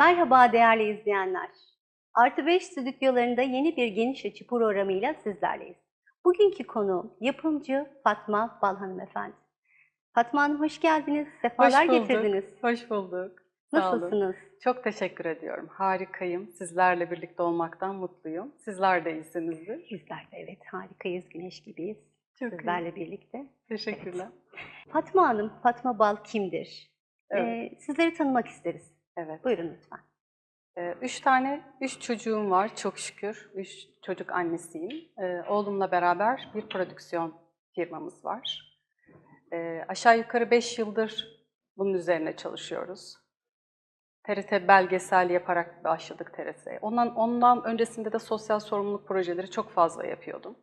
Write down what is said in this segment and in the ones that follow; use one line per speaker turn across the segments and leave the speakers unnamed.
Merhaba değerli izleyenler. Artı 5 stüdyolarında yeni bir geniş açı programıyla sizlerleyiz. Bugünkü konuğum yapımcı Fatma Bal hanımefendi. Fatma Hanım hoş geldiniz, sefalar
Hoş bulduk.
getirdiniz.
Hoş bulduk.
Nasılsınız?
Çok teşekkür ediyorum. Harikayım. Sizlerle birlikte olmaktan mutluyum. Sizler de iyisinizdir.
Bizler de evet harikayız, güneş gibiyiz.
Çok
Sizlerle birlikte.
Teşekkürler.
Fatma Hanım, Fatma Bal kimdir?
Evet.
Ee, sizleri tanımak isteriz.
Evet.
Buyurun lütfen.
Ee, üç tane, üç çocuğum var çok şükür. Üç çocuk annesiyim. Ee, oğlumla beraber bir prodüksiyon firmamız var. Ee, aşağı yukarı beş yıldır bunun üzerine çalışıyoruz. TRT belgesel yaparak başladık TRT'ye. Ondan, ondan öncesinde de sosyal sorumluluk projeleri çok fazla yapıyordum.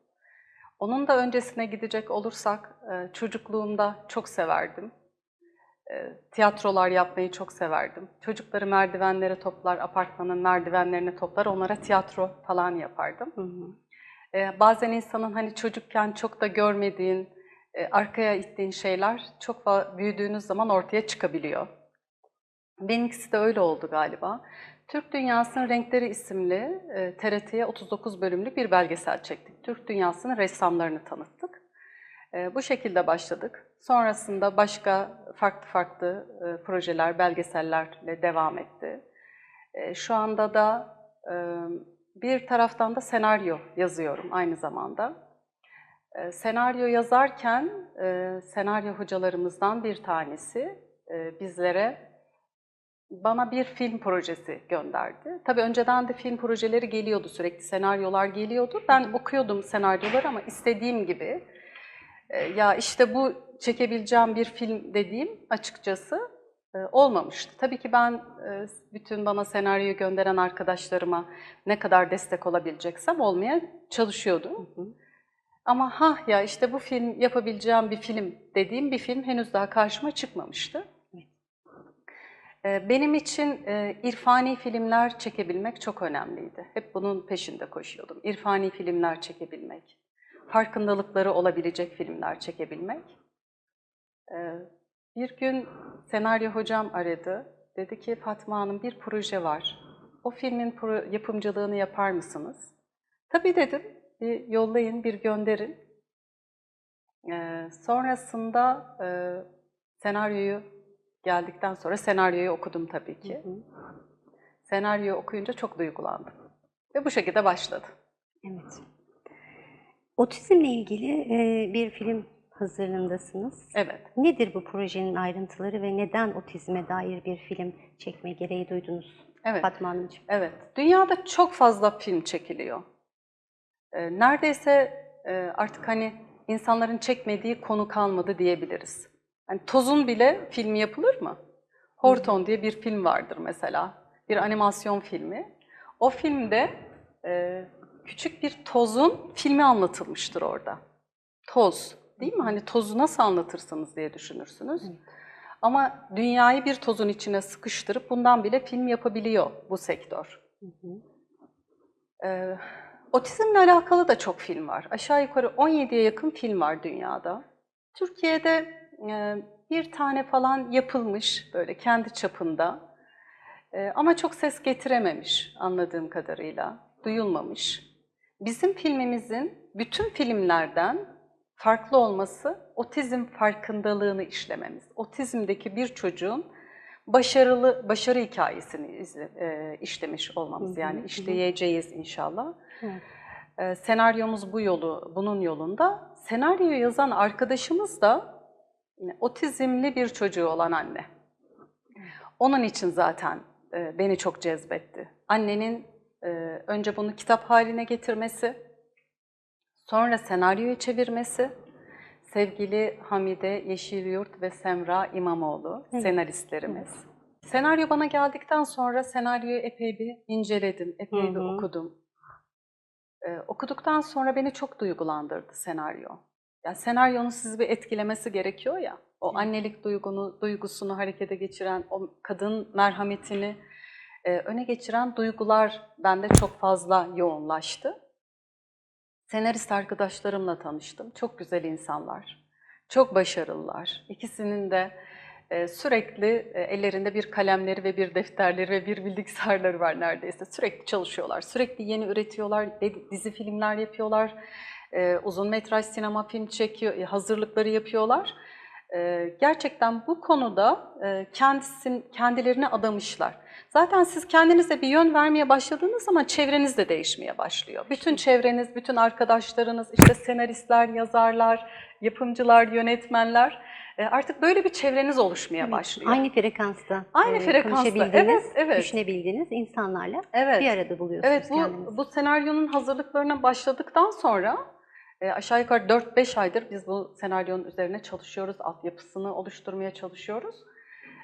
Onun da öncesine gidecek olursak, e, çocukluğumda çok severdim. E, Tiyatrolar yapmayı çok severdim. Çocukları merdivenlere toplar, apartmanın merdivenlerine toplar, onlara tiyatro falan yapardım.
Hı hı.
E, Bazen insanın hani çocukken çok da görmediğin, e, arkaya ittiğin şeyler çok büyüdüğünüz zaman ortaya çıkabiliyor. Benimkisi de öyle oldu galiba. Türk Dünyası'nın Renkleri isimli e, TRT'ye 39 bölümlük bir belgesel çektik. Türk Dünyası'nın ressamlarını tanıttık. E, bu şekilde başladık. Sonrasında başka farklı farklı e, projeler, belgesellerle devam etti. E, şu anda da e, bir taraftan da senaryo yazıyorum aynı zamanda. E, senaryo yazarken e, senaryo hocalarımızdan bir tanesi bizlere bana bir film projesi gönderdi. Tabii önceden de film projeleri geliyordu sürekli, senaryolar geliyordu. Ben okuyordum senaryoları ama istediğim gibi. E, ya işte bu çekebileceğim bir film dediğim açıkçası e, olmamıştı. Tabii ki ben e, bütün bana senaryoyu gönderen arkadaşlarıma ne kadar destek olabileceksem olmaya çalışıyordum.
Hı hı.
Ama ha ya işte bu film yapabileceğim bir film dediğim bir film henüz daha karşıma çıkmamıştı. Ee, Benim için e, irfani filmler çekebilmek çok önemliydi. Hep bunun peşinde koşuyordum. İrfani filmler çekebilmek, farkındalıkları olabilecek filmler çekebilmek. Ee, Bir gün senaryo hocam aradı. Dedi ki Fatma Hanım bir proje var. O filmin yapımcılığını yapar mısınız? Tabii dedim. Bir yollayın, bir gönderin. Ee, sonrasında e, senaryoyu geldikten sonra senaryoyu okudum tabii ki.
Hı hı.
Senaryoyu okuyunca çok duygulandım. Ve bu şekilde başladı.
Evet. Otizmle ilgili e, bir film hazırlığındasınız.
Evet.
Nedir bu projenin ayrıntıları ve neden otizme dair bir film çekme gereği duydunuz
Evet.
Fatma Hanımcığım?
Evet. Dünyada çok fazla film çekiliyor. Ee, neredeyse e, artık hani insanların çekmediği konu kalmadı diyebiliriz. Hani Tozun bile filmi yapılır mı? Horton diye bir film vardır mesela. Bir animasyon filmi. O filmde e, küçük bir tozun filmi anlatılmıştır orada. Toz, değil mi? Hani tozu nasıl anlatırsınız diye düşünürsünüz. Ama dünyayı bir tozun içine sıkıştırıp bundan bile film yapabiliyor bu sektör.
Hı hı.
Ee, otizmle alakalı da çok film var. Aşağı yukarı 17'ye yakın film var dünyada. Türkiye'de e, bir tane falan yapılmış böyle kendi çapında. E, ama çok ses getirememiş anladığım kadarıyla. Duyulmamış. Bizim filmimizin bütün filmlerden farklı olması otizm farkındalığını işlememiz. Otizmdeki bir çocuğun başarılı başarı hikayesini izle, e, işlemiş olmamız
Hı hı,
yani
hı.
işleyeceğiz inşallah.
Evet.
E, senaryomuz bu yolu, bunun yolunda. Senaryoyu yazan arkadaşımız da yine otizmli bir çocuğu olan anne. Onun için zaten e, beni çok cezbetti. Annenin önce bunu kitap haline getirmesi, sonra senaryoyu çevirmesi, sevgili Hamide Yeşilyurt ve Semra İmamoğlu
Evet.
senaristlerimiz. Senaryo bana geldikten sonra senaryoyu epey bir inceledim, epey
Hı
bir
hı.
okudum. Ee, okuduktan sonra beni çok duygulandırdı senaryo. Ya senaryonun sizi bir etkilemesi gerekiyor ya. O annelik duygunu, duygusunu harekete geçiren, o kadın merhametini e, öne geçiren duygular bende çok fazla yoğunlaştı. Senarist arkadaşlarımla tanıştım. Çok güzel insanlar. Çok başarılılar. İkisinin de e, sürekli e, ellerinde bir kalemleri ve bir defterleri ve bir bilgisayarları var neredeyse. Sürekli çalışıyorlar, sürekli yeni üretiyorlar, dizi filmler yapıyorlar, e, uzun metraj sinema film çekiyor, hazırlıkları yapıyorlar. E, gerçekten bu konuda e, kendisin, kendilerini adamışlar. Zaten siz kendinize bir yön vermeye başladığınız zaman çevreniz de değişmeye başlıyor. Bütün çevreniz, bütün arkadaşlarınız, işte senaristler, yazarlar, yapımcılar, yönetmenler e, artık böyle bir çevreniz oluşmaya
Evet,
başlıyor.
Aynı frekansta,
Aynı
e,
frekansta, evet, evet.
düşünebildiğiniz insanlarla
Evet.
bir arada buluyorsunuz
Evet, bu,
kendinizi.
bu senaryonun hazırlıklarına başladıktan sonra e, aşağı yukarı 4-5 aydır biz bu senaryonun üzerine çalışıyoruz, altyapısını oluşturmaya çalışıyoruz.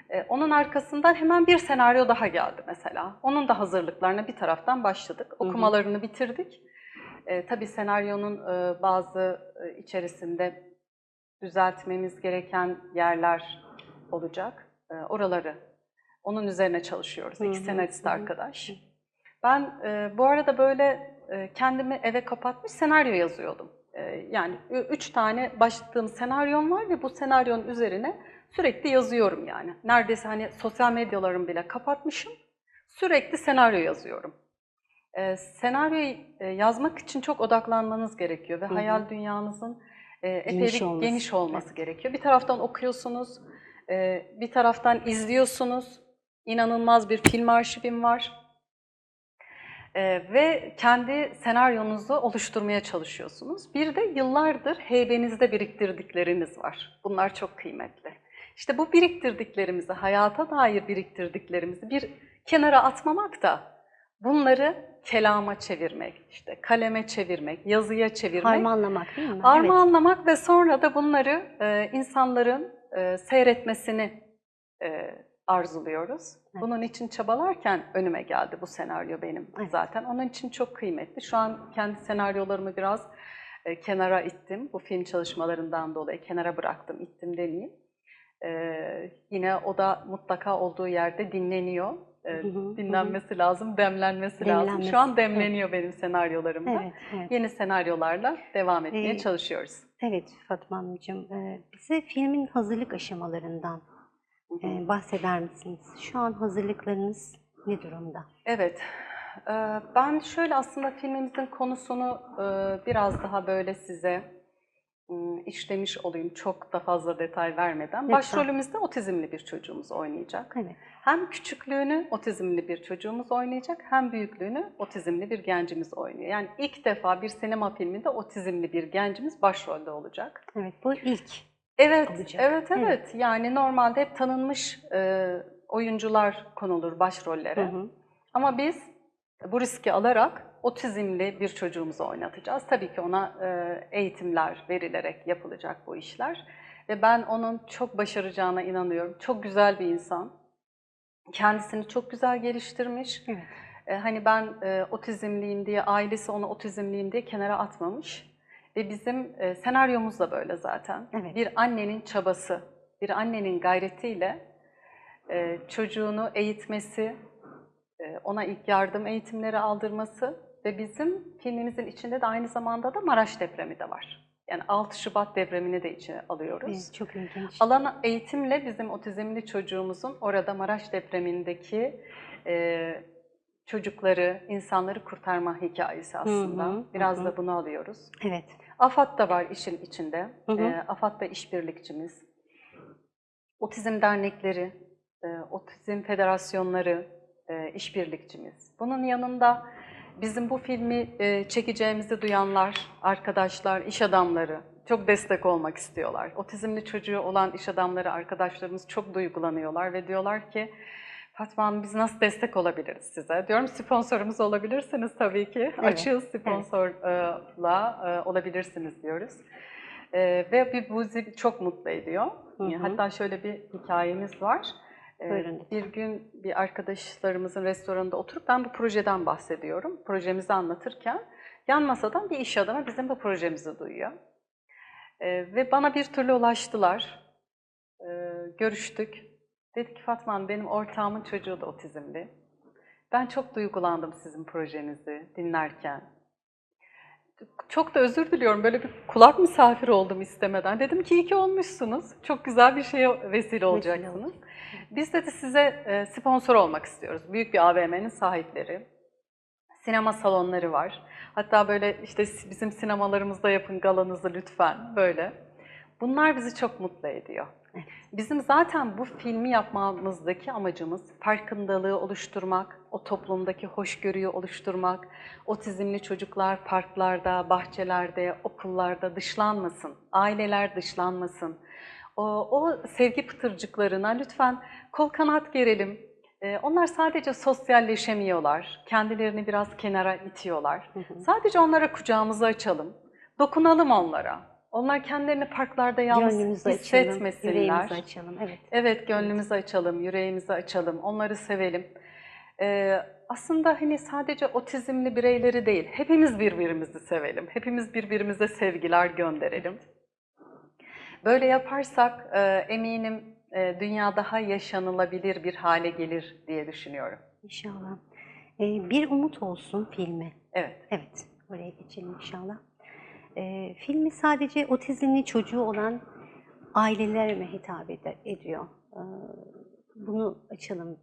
E, onun arkasından hemen bir senaryo daha geldi mesela. Onun da hazırlıklarına bir taraftan başladık. Okumalarını bitirdik. E, tabii senaryonun e, bazı e, içerisinde düzeltmemiz gereken yerler olacak. E, oraları, onun üzerine çalışıyoruz.
Hı
İki senarist arkadaş. Ben e, bu arada böyle e, kendimi eve kapatmış senaryo yazıyordum. E, yani üç tane başladığım senaryom var ve bu senaryonun üzerine sürekli yazıyorum yani. Neredeyse hani sosyal medyalarımı bile kapatmışım. Sürekli senaryo yazıyorum. E, senaryoyu e, yazmak için çok odaklanmanız gerekiyor ve
Hı hı.
hayal dünyanızın e, epey
Geniş
bir
olması.
geniş olması gerekiyor. Bir taraftan okuyorsunuz, e, bir taraftan izliyorsunuz. İnanılmaz bir film arşivim var. Ee, ve kendi senaryonuzu oluşturmaya çalışıyorsunuz. Bir de yıllardır heybenizde biriktirdikleriniz var. Bunlar çok kıymetli. İşte bu biriktirdiklerimizi, hayata dair biriktirdiklerimizi bir kenara atmamak da bunları kelama çevirmek, işte kaleme çevirmek, yazıya çevirmek,
Harmanlamak değil mi? Evet.
armağanlamak ve sonra da bunları e, insanların e, seyretmesini e, arzuluyoruz.
Evet.
Bunun için çabalarken önüme geldi bu senaryo benim
Evet.
zaten. Onun için çok kıymetli. Şu an kendi senaryolarımı biraz e, kenara ittim. Bu film çalışmalarından dolayı kenara bıraktım, ittim demeyeyim. E, yine o da mutlaka olduğu yerde dinleniyor. E,
Hı hı, hı hı.
dinlenmesi lazım, demlenmesi, lazım.
Demlenmesi,
Şu an
evet.
demleniyor benim senaryolarım da.
Evet, evet.
Yeni senaryolarla devam etmeye
Ee,
çalışıyoruz.
Evet Fatma Hanımcığım, e, bize filmin hazırlık aşamalarından bahseder misiniz? Şu an hazırlıklarınız ne durumda?
Evet, ben şöyle aslında filmimizin konusunu biraz daha böyle size işlemiş olayım çok da fazla detay vermeden.
Lütfen.
Başrolümüzde otizmli bir çocuğumuz oynayacak.
Evet.
Hem küçüklüğünü otizmli bir çocuğumuz oynayacak hem büyüklüğünü otizmli bir gencimiz oynuyor. Yani ilk defa bir sinema filminde otizmli bir gencimiz başrolde olacak.
Evet, bu ilk.
Evet,
olacak.
evet, evet,
Evet.
Yani normalde hep tanınmış e, oyuncular konulur başrollere.
Hı hı.
Ama biz bu riski alarak otizmli bir çocuğumuzu oynatacağız. Tabii ki ona e, eğitimler verilerek yapılacak bu işler. Ve ben onun çok başaracağına inanıyorum. Çok güzel bir insan. Kendisini çok güzel geliştirmiş.
Evet.
E, hani ben e, otizmliyim diye, ailesi onu otizmliyim diye kenara atmamış. Ve bizim e, senaryomuz da böyle zaten.
Evet.
Bir annenin çabası, bir annenin gayretiyle e, çocuğunu eğitmesi, e, ona ilk yardım eğitimleri aldırması ve bizim filmimizin içinde de aynı zamanda da Maraş depremi de var. Yani 6 Şubat depremini de içine alıyoruz.
Evet, çok ilginç.
Alan eğitimle bizim otizmli çocuğumuzun orada Maraş depremindeki e, çocukları, insanları kurtarma hikayesi aslında.
hı,
Biraz
hı.
da bunu alıyoruz.
Evet.
AFAD da var işin içinde.
Hı hı.
E, AFAD da işbirlikçimiz. Otizm dernekleri, e, otizm federasyonları e, işbirlikçimiz. Bunun yanında bizim bu filmi e, çekeceğimizi duyanlar, arkadaşlar, iş adamları çok destek olmak istiyorlar. Otizmli çocuğu olan iş adamları, arkadaşlarımız çok duygulanıyorlar ve diyorlar ki Fatma Hanım biz nasıl destek olabiliriz size? Diyorum sponsorumuz olabilirsiniz tabii ki. Açığız sponsorla e, olabilirsiniz diyoruz. E, ve bu bizi çok mutlu ediyor.
Hı hı.
Hatta şöyle bir hikayemiz var. E,
Buyurun
bir gün bir arkadaşlarımızın restoranında oturup ben bu projeden bahsediyorum. Projemizi anlatırken yan masadan bir iş adamı bizim bu projemizi duyuyor. E, ve bana bir türlü ulaştılar. E, görüştük. Dedi ki Fatma Hanım benim ortağımın çocuğu da otizmli. Ben çok duygulandım sizin projenizi dinlerken. Çok da özür diliyorum. Böyle bir kulak misafiri oldum istemeden. Dedim ki iyi ki olmuşsunuz. Çok güzel bir şeye vesile olacaksınız.
olacak.
Biz de, de size e, sponsor olmak istiyoruz. Büyük bir AVM'nin sahipleri. Sinema salonları var. Hatta böyle işte bizim sinemalarımızda yapın galanızı lütfen böyle. Bunlar bizi çok mutlu ediyor. Bizim zaten bu filmi yapmamızdaki amacımız farkındalığı oluşturmak, o toplumdaki hoşgörüyü oluşturmak, otizmli çocuklar parklarda, bahçelerde, okullarda dışlanmasın, aileler dışlanmasın. O, o sevgi pıtırcıklarına lütfen kol kanat gerelim. Ee, onlar sadece sosyalleşemiyorlar, kendilerini biraz kenara itiyorlar. Sadece onlara kucağımızı açalım, dokunalım onlara. Onlar kendilerini parklarda yalnız
Gönlümüzü açalım,
hissetmesinler.
yüreğimizi açalım. Evet.
Evet, gönlümüzü açalım, yüreğimizi açalım, onları sevelim. Ee, aslında hani sadece otizmli bireyleri değil, hepimiz birbirimizi sevelim, hepimiz birbirimize sevgiler gönderelim. Böyle yaparsak e, eminim e, dünya daha yaşanılabilir bir hale gelir diye düşünüyorum.
İnşallah. Ee, bir umut olsun filmi.
Evet.
Evet, oraya geçelim inşallah. Ee, filmi sadece otizmli çocuğu olan ailelere mi hitap ed- ediyor? Ee, bunu açalım.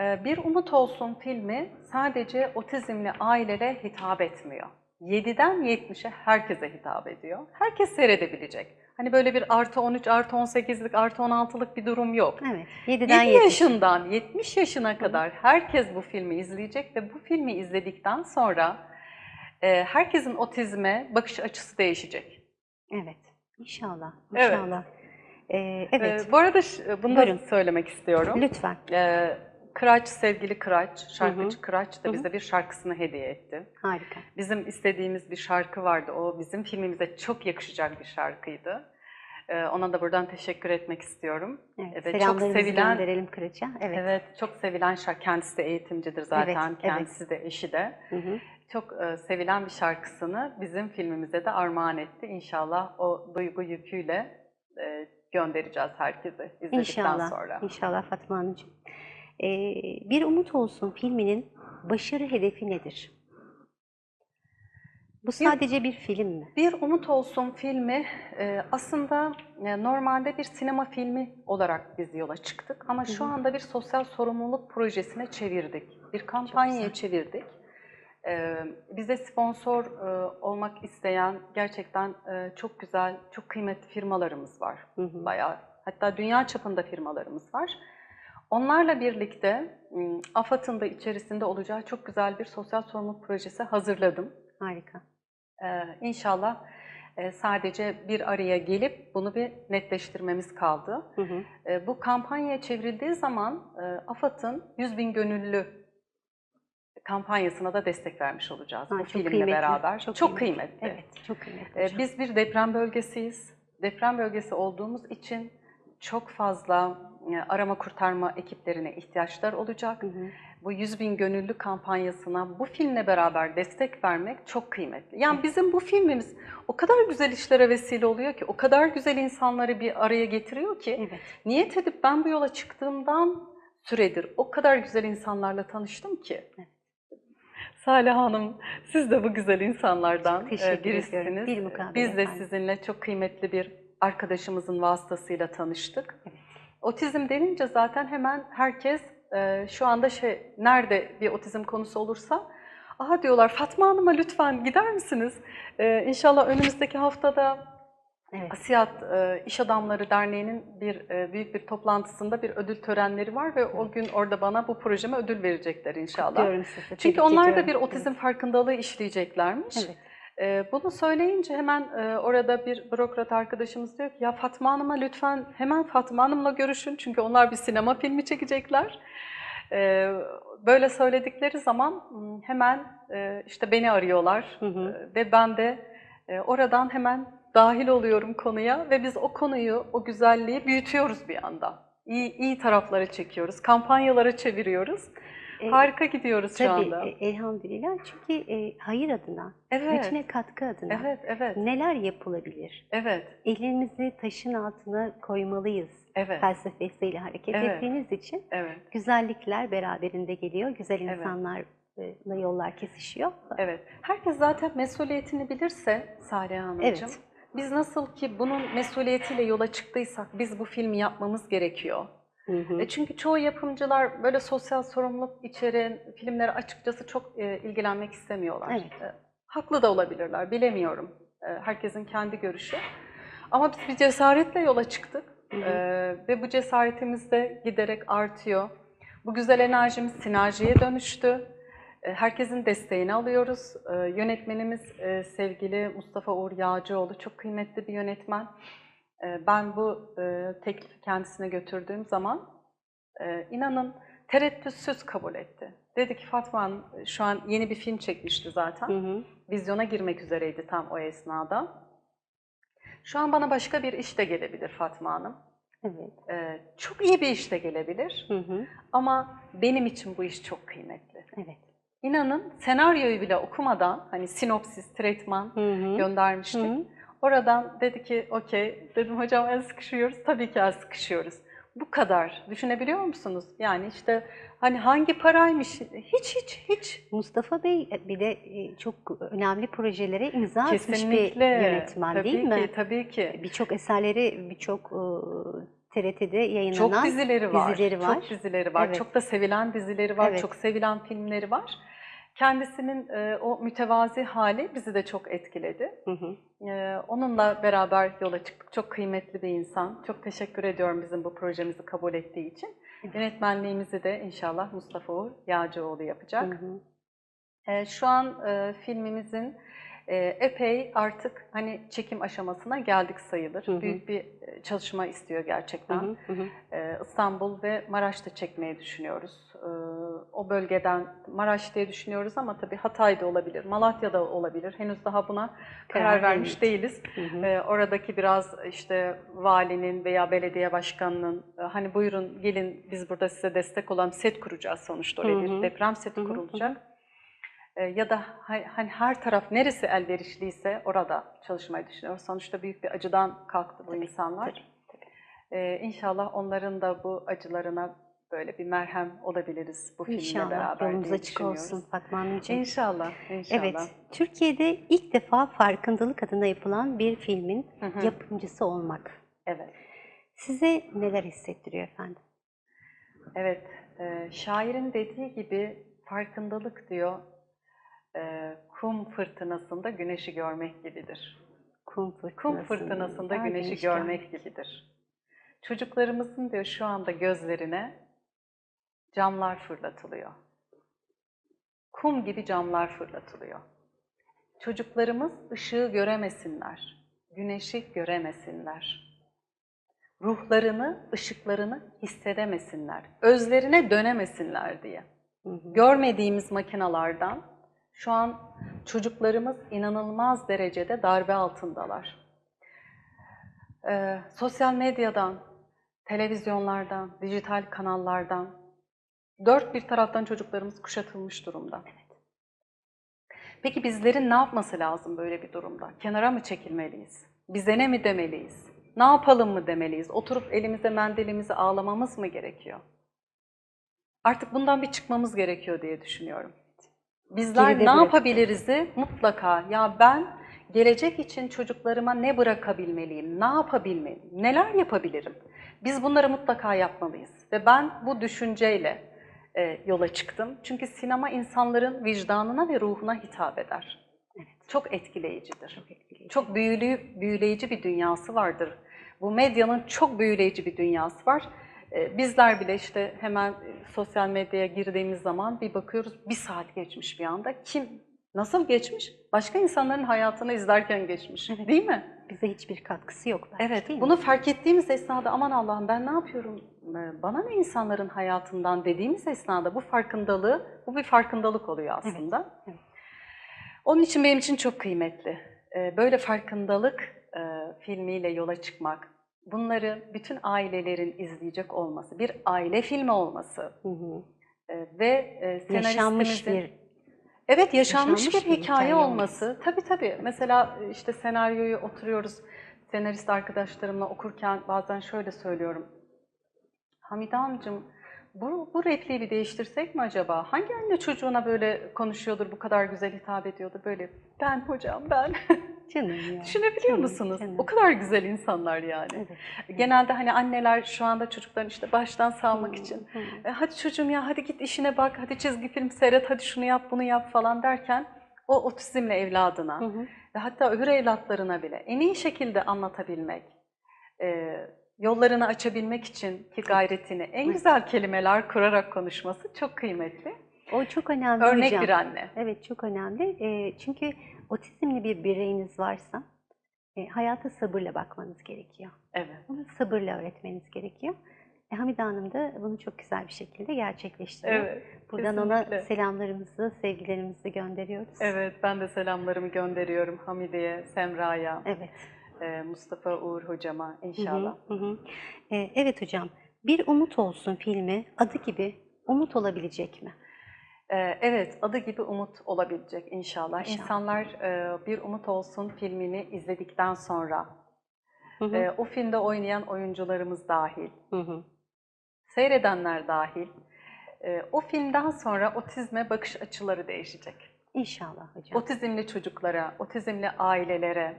Ee, Bir Umut Olsun filmi sadece otizmli ailelere hitap etmiyor. 7'den 70'e herkese hitap ediyor. Herkes seyredebilecek. Hani böyle bir artı 13, artı 18'lik, artı 16'lık bir durum yok.
Evet, 7'den
7
70.
yaşından 70 yaşına kadar herkes bu filmi izleyecek ve bu filmi izledikten sonra e, herkesin otizme bakış açısı değişecek.
Evet, inşallah,
Evet.
inşallah. Ee, evet,
E, bu arada ş- bunu da
Buyurun.
söylemek istiyorum.
lütfen.
E, Kıraç, sevgili Kıraç, şarkıcı
Hı hı.
Kıraç da
Hı hı.
bize bir şarkısını hediye etti.
Harika.
Bizim istediğimiz bir şarkı vardı. O bizim filmimize çok yakışacak bir şarkıydı. Ee, ona da buradan teşekkür etmek istiyorum.
Evet,
Evet, çok
selamlarımızı
sevilen-
gönderelim Kıraç'a. Evet.
Evet. çok sevilen şarkı. Kendisi de eğitimcidir zaten.
Evet, evet.
Kendisi de eşi de.
Hı hı.
Çok e, sevilen bir şarkısını bizim filmimize de armağan etti. İnşallah o duygu yüküyle e, göndereceğiz herkese izledikten
İnşallah,
sonra.
inşallah Fatma Hanımcığım. Ee, bir Umut Olsun filminin başarı hedefi nedir? Bu sadece bir film mi?
Bir Umut Olsun filmi e, aslında normalde bir sinema filmi olarak biz yola çıktık ama şu anda bir sosyal sorumluluk projesine çevirdik. Bir kampanyaya çevirdik. Bize sponsor olmak isteyen gerçekten çok güzel, çok kıymetli firmalarımız var.
Hı hı.
Bayağı hatta dünya çapında firmalarımız var. Onlarla birlikte AFAD'ın da içerisinde olacağı çok güzel bir sosyal sorumluluk projesi hazırladım.
Harika.
Ee, İnşallah e, sadece bir araya gelip bunu bir netleştirmemiz kaldı.
Hı hı.
E, Bu kampanyaya çevrildiği zaman e, AFAD'ın 100 bin gönüllü kampanyasına da destek vermiş olacağız
Ha,
bu filmle
kıymetli,
beraber.
çok
Çok,
kıymetli.
kıymetli.
Evet, çok kıymetli.
E,
hocam.
Biz bir deprem bölgesiyiz. Deprem bölgesi olduğumuz için çok fazla e, arama kurtarma ekiplerine ihtiyaçlar olacak.
Hı hı.
Bu 100 bin gönüllü kampanyasına bu filmle beraber destek vermek çok kıymetli. Yani bizim bu filmimiz o kadar güzel işlere vesile oluyor ki, o kadar güzel insanları bir araya getiriyor ki,
Evet.
niyet edip ben bu yola çıktığımdan süredir o kadar güzel insanlarla tanıştım ki.
Evet.
Salih Hanım, siz de bu güzel insanlardan
teşekkür
e,
ediyorum.
birisiniz.
Bir
Biz de
efendim.
sizinle çok kıymetli bir arkadaşımızın vasıtasıyla tanıştık.
Evet.
Otizm denince zaten hemen herkes e, şu anda şey nerede bir otizm konusu olursa aha diyorlar Fatma Hanım'a lütfen gider misiniz? E, inşallah önümüzdeki haftada
Evet.
Asiyat e, İş Adamları Derneği'nin bir e, büyük bir toplantısında bir ödül törenleri var ve o gün orada bana bu projeme ödül verecekler inşallah.
Size.
Çünkü onlar da bir otizm farkındalığı işleyeceklermiş.
Evet.
Ee, bunu söyleyince hemen e, orada bir bürokrat arkadaşımız diyor ki ya Fatma Hanım'a lütfen hemen Fatma Hanım'la görüşün çünkü onlar bir sinema filmi çekecekler. Ee, böyle söyledikleri zaman hemen e, işte beni arıyorlar
Hı hı.
Ee, ve ben de e, oradan hemen dahil oluyorum konuya ve biz o konuyu, o güzelliği büyütüyoruz bir anda. İyi, iyi taraflara çekiyoruz, kampanyalara çeviriyoruz.
E,
Harika gidiyoruz şu
Tabii,
anda.
e, elhamdülillah. Çünkü e, hayır adına,
Evet,
bütüne katkı adına
evet, evet,
neler yapılabilir?
evet,
Elimizi taşın altına koymalıyız
evet,
felsefesiyle hareket
Evet.
ettiğiniz için
evet.
güzellikler beraberinde geliyor. Güzel
Evet.
insanlar e, yollar kesişiyor.
Evet. Herkes zaten mesuliyetini bilirse Salih Hanımcığım,
Evet.
Biz nasıl ki bunun mesuliyetiyle yola çıktıysak biz bu filmi yapmamız gerekiyor.
Hı hı.
E çünkü çoğu yapımcılar böyle sosyal sorumluluk içeren filmlere açıkçası çok e, ilgilenmek istemiyorlar.
Evet.
E, haklı da olabilirler, bilemiyorum. E, herkesin kendi görüşü. Ama biz bir cesaretle yola çıktık.
Hı hı.
E, ve bu cesaretimiz de giderek artıyor. Bu güzel enerjimiz sinerjiye dönüştü. E, Herkesin desteğini alıyoruz. E, Yönetmenimiz e, sevgili Mustafa Uğur Yağcıoğlu çok kıymetli bir yönetmen. E, Ben bu e, teklifi kendisine götürdüğüm zaman e, inanın tereddütsüz kabul etti. Dedi ki Fatma şu an yeni bir film çekmişti zaten.
Hı hı.
Vizyona girmek üzereydi tam o esnada. Şu an bana başka bir iş de gelebilir Fatma Hanım.
Evet.
Çok iyi bir iş de gelebilir
Hı hı.
ama benim için bu iş çok kıymetli.
Evet.
İnanın senaryoyu bile okumadan hani sinopsis, tretman
Hı hı.
göndermiştik.
Hı hı.
Oradan dedi ki okey. Dedim hocam el sıkışıyoruz. Tabii ki el sıkışıyoruz. Bu kadar. Düşünebiliyor musunuz? Yani işte hani hangi paraymış? Hiç hiç hiç.
Mustafa Bey e, bir de e, çok önemli projelere imza atmış bir
Kesinlikle.
yönetmen
tabii
değil
ki,
mi?
Tabii ki.
Birçok eserleri birçok e, TRT'de
Çok
yayınlanan
dizileri var.
dizileri var.
Çok dizileri var.
Evet.
Çok da sevilen dizileri var.
Evet.
Çok sevilen filmleri var. Kendisinin e, o mütevazi hali bizi de çok etkiledi.
Hı hı.
Ee, onunla beraber yola çıktık. Çok kıymetli bir insan. Çok teşekkür ediyorum bizim bu projemizi kabul ettiği için. Yönetmenliğimizi de inşallah Mustafa Uğur Yağcıoğlu
Hı
yapacak.
hı.
Ee, şu an e, filmimizin e, epey artık hani çekim aşamasına geldik sayılır.
Hı hı.
Büyük bir e, çalışma istiyor
Hı
gerçekten.
hı. Hı hı.
Ee, İstanbul ve Maraş'ta çekmeyi düşünüyoruz. Ee, O bölgeden Maraş diye düşünüyoruz ama tabii Hatay'da olabilir, Malatya'da olabilir. Henüz daha buna karar vermiş değiliz.
Hı hı.
Ee, Oradaki biraz işte valinin veya belediye başkanının e, hani buyurun gelin biz burada size destek olan set kuracağız sonuçta oraya
Hı
bir
hı.
deprem seti
Hı hı, hı
kurulacak. Ee, Ya da ha- hani her taraf neresi elverişliyse orada çalışmayı düşünüyoruz. Sonuçta büyük bir acıdan kalktı bu insanlar.
tabii,
Ee, inşallah onların da bu acılarına böyle bir merhem olabiliriz bu filmle
İnşallah
beraber
yolunuz
diye
açık olsun. Fatma Hanımcığım.
İnşallah, inşallah.
Evet, Türkiye'de ilk defa farkındalık adına yapılan bir filmin
Hı hı.
yapımcısı olmak
Evet.
size neler hissettiriyor efendim?
Evet, e, şairin dediği gibi farkındalık diyor, kum fırtınasında güneşi görmek gibidir.
Kum fırtınasında,
Kum fırtınasında güneşi
güneş
görmek gibidir. Çocuklarımızın diyor şu anda gözlerine camlar fırlatılıyor. Kum gibi camlar fırlatılıyor. Çocuklarımız ışığı göremesinler, güneşi göremesinler. Ruhlarını, ışıklarını hissedemesinler, özlerine dönemesinler diye.
Hı hı.
Görmediğimiz makinalardan şu an çocuklarımız inanılmaz derecede darbe altındalar. Ee, sosyal medyadan, televizyonlardan, dijital kanallardan dört bir taraftan çocuklarımız kuşatılmış durumda. Peki bizlerin ne yapması lazım böyle bir durumda? Kenara mı çekilmeliyiz? Bize ne mi demeliyiz? Ne yapalım mı demeliyiz? Oturup elimize mendilimizi ağlamamız mı gerekiyor? Artık bundan bir çıkmamız gerekiyor diye düşünüyorum. Bizler
Geride
ne
bırakıp-
yapabiliriz'i mutlaka ya ben gelecek için çocuklarıma ne bırakabilmeliyim, ne yapabilmeliyim, neler yapabilirim? Biz bunları mutlaka yapmalıyız. Ve ben bu düşünceyle e, yola çıktım. Çünkü sinema insanların vicdanına ve ruhuna hitap eder. Çok etkileyicidir.
Çok etkileyici.
Çok büyülü, büyüleyici bir dünyası vardır. Bu medyanın çok büyüleyici bir dünyası var. Ee, Bizler bile işte hemen e, sosyal medyaya girdiğimiz zaman bir bakıyoruz bir saat geçmiş bir anda. Kim, nasıl geçmiş? Başka insanların hayatını izlerken geçmiş. Değil mi?
Bize hiçbir katkısı yok. belki,
Evet,
değil mi?
bunu fark ettiğimiz esnada aman Allah'ım ben ne yapıyorum, Ee, bana ne insanların hayatından dediğimiz esnada bu farkındalığı, bu bir farkındalık oluyor aslında.
evet.
Onun için benim için çok kıymetli. Ee, Böyle farkındalık e, filmiyle yola çıkmak, bunları bütün ailelerin izleyecek olması, bir aile filmi olması
Hı hı.
e, ve e,
Yaşanmış
senaristimizin-
bir
Evet yaşanmış,
yaşanmış
bir,
bir
hikaye,
hikaye
olması. Tabii tabii. Mesela e, işte senaryoyu oturuyoruz. Senarist arkadaşlarımla okurken bazen şöyle söylüyorum. Hamide Hanımcığım Bu, bu repliği bir değiştirsek mi acaba? Hangi anne çocuğuna böyle konuşuyordur, bu kadar güzel hitap ediyordur? Böyle ben hocam ben.
Canım ya.
Düşünebiliyor
canım,
musunuz?
canım.
O kadar güzel insanlar yani.
Evet.
Genelde hani anneler şu anda çocuklarını işte baştan sağmak
Hı,
için. "E, hadi çocuğum ya hadi git işine bak, hadi çizgi film seyret, hadi şunu yap, bunu yap falan derken o otizmle evladına
Hı hı.
ve hatta öbür evlatlarına bile en iyi şekilde anlatabilmek, e, yollarını açabilmek için ki gayretini en güzel kelimeler kurarak konuşması çok kıymetli.
O çok önemli
Örnek
hocam.
bir anne.
Evet çok önemli. E, çünkü otizmli bir bireyiniz varsa e, hayata sabırla bakmanız gerekiyor.
Evet.
Bunu sabırla öğretmeniz gerekiyor. E, Hamide Hanım da bunu çok güzel bir şekilde gerçekleştiriyor.
Evet.
Buradan ona
kesinlikle.
selamlarımızı, sevgilerimizi gönderiyoruz.
Evet, ben de selamlarımı gönderiyorum Hamide'ye, Semra'ya,
Evet.
e, Mustafa Uğur hocama inşallah.
hı hı. E, evet hocam. Bir Umut Olsun filmi adı gibi umut olabilecek mi?
Ee, Evet, adı gibi umut olabilecek inşallah.
İnşallah.
İnsanlar e, Bir Umut Olsun filmini izledikten sonra,
Hı hı,
e, o filmde oynayan oyuncularımız dahil,
hı hı.
seyredenler dahil, e, o filmden sonra otizme bakış açıları değişecek.
İnşallah hocam.
Otizmli çocuklara, otizmli ailelere,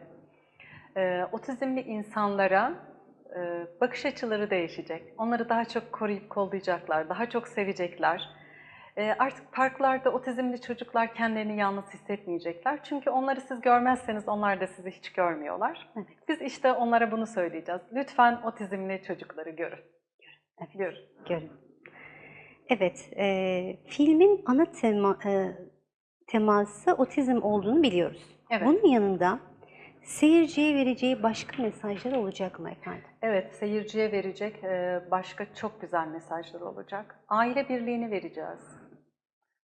otizmli insanlara bakış açıları değişecek. Onları daha çok koruyup kollayacaklar, daha çok sevecekler. E, Artık parklarda otizmli çocuklar kendilerini yalnız hissetmeyecekler. Çünkü onları siz görmezseniz onlar da sizi hiç görmüyorlar.
Evet.
Biz işte onlara bunu söyleyeceğiz. Lütfen otizmli çocukları görün.
Evet.
Görün.
Görün. Evet, e, filmin ana tema, e, teması otizm olduğunu biliyoruz.
Evet.
Bunun yanında seyirciye vereceği başka mesajlar olacak mı efendim?
Evet, seyirciye verecek e, başka çok güzel mesajlar olacak. Aile birliğini vereceğiz.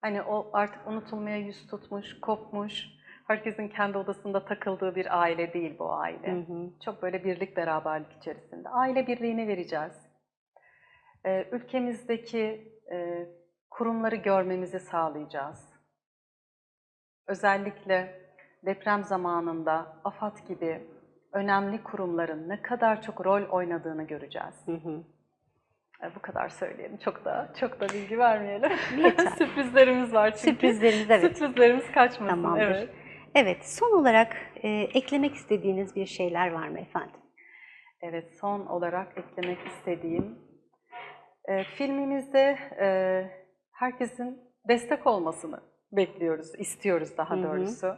Hani o artık unutulmaya yüz tutmuş, kopmuş, herkesin kendi odasında takıldığı bir aile değil bu aile.
Hı hı.
Çok böyle birlik beraberlik içerisinde. Aile birliğini vereceğiz. E, ülkemizdeki e, kurumları görmemizi sağlayacağız. Özellikle deprem zamanında AFAD gibi önemli kurumların ne kadar çok rol oynadığını göreceğiz.
Hı hı.
E, Bu kadar söyleyelim. Çok da çok da bilgi vermeyelim.
Yeter.
Sürprizlerimiz var çünkü.
Sürprizlerimiz evet.
Sürprizlerimiz kaçmasın.
Tamamdır.
Evet.
Evet, son olarak e, eklemek istediğiniz bir şeyler var mı efendim?
Evet, son olarak eklemek istediğim e, filmimizde e, herkesin destek olmasını bekliyoruz, istiyoruz daha
Hı hı.
doğrusu.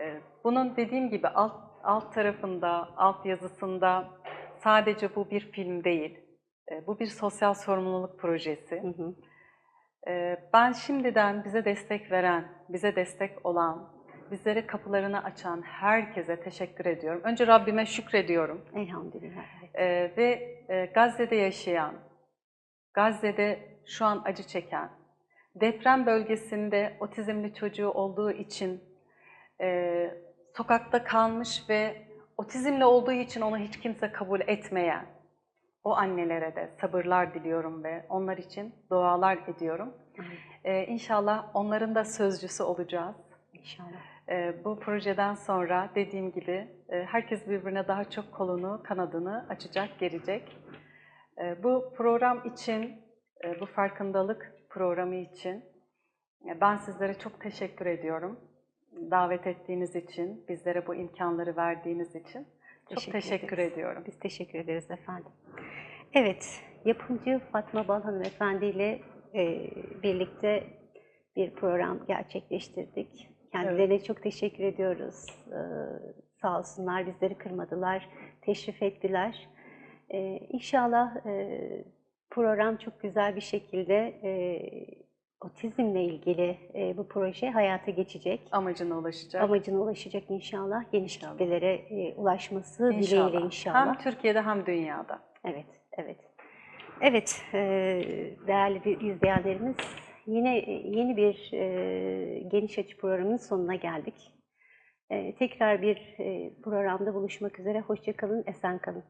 E, bunun dediğim gibi alt alt tarafında, alt yazısında sadece bu bir film değil, bu bir sosyal sorumluluk projesi.
Hı hı.
Ee, Ben şimdiden bize destek veren, bize destek olan, bizlere kapılarını açan herkese teşekkür ediyorum. Önce Rabbime şükrediyorum.
Elhamdülillah. Evet.
Ee, ve e, Gazze'de yaşayan, Gazze'de şu an acı çeken, deprem bölgesinde otizmli çocuğu olduğu için e, sokakta kalmış ve otizmli olduğu için onu hiç kimse kabul etmeyen o annelere de sabırlar diliyorum ve onlar için dualar ediyorum. Ee, inşallah onların da sözcüsü olacağız.
İnşallah.
Ee, bu projeden sonra dediğim gibi e, herkes birbirine daha çok kolunu, kanadını açacak, gelecek. Ee, bu program için, e, bu farkındalık programı için e, ben sizlere çok teşekkür ediyorum. Davet ettiğiniz için, bizlere bu imkanları verdiğiniz için çok
Teşekkür
teşekkür,
ederiz.
ediyorum.
Biz teşekkür ederiz efendim. Evet, yapımcı Fatma Bal Hanımefendi ile e, birlikte bir program gerçekleştirdik. Kendilerine çok teşekkür ediyoruz. Ee, sağ olsunlar, bizleri kırmadılar, teşrif ettiler. Ee, inşallah e, program çok güzel bir şekilde e, otizmle ilgili e, bu proje hayata geçecek.
Amacına ulaşacak.
Amacına ulaşacak inşallah. Geniş
İnşallah.
kitlelere e, ulaşması dileğiyle inşallah.
Hem Türkiye'de hem dünyada.
Evet, evet. Evet, e, değerli izleyenlerimiz, yine e, yeni bir e, geniş açı programının sonuna geldik. E, tekrar bir e, programda buluşmak üzere. Hoşça kalın, esen kalın.